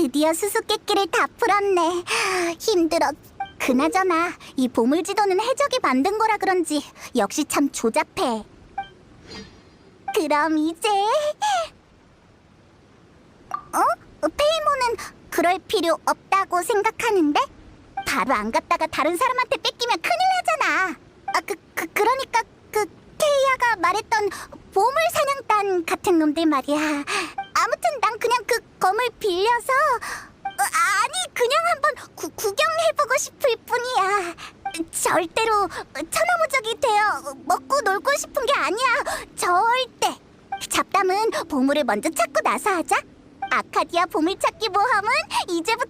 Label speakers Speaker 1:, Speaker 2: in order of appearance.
Speaker 1: 드디어 수수께끼를 다 풀었네. 힘들어. 그나저나 이 보물지도는 해적이 만든 거라 그런지 역시 참 조잡해. 그럼 이제 어? 페이모는 그럴 필요 없다고 생각하는데 바로 안 갔다가 다른 사람한테 뺏기면 큰일 나잖아. 아, 그, 그 그러니까 그 케이아가 말했던 보물 사냥단 같은 놈들 말이야. 빌려서 어, 아니 그냥 한번 구, 구경해보고 싶을 뿐이야. 절대로 천하무적이 되어 먹고 놀고 싶은 게 아니야. 절대. 잡담은 보물을 먼저 찾고 나서 하자. 아카디아 보물찾기 모험은 이제부터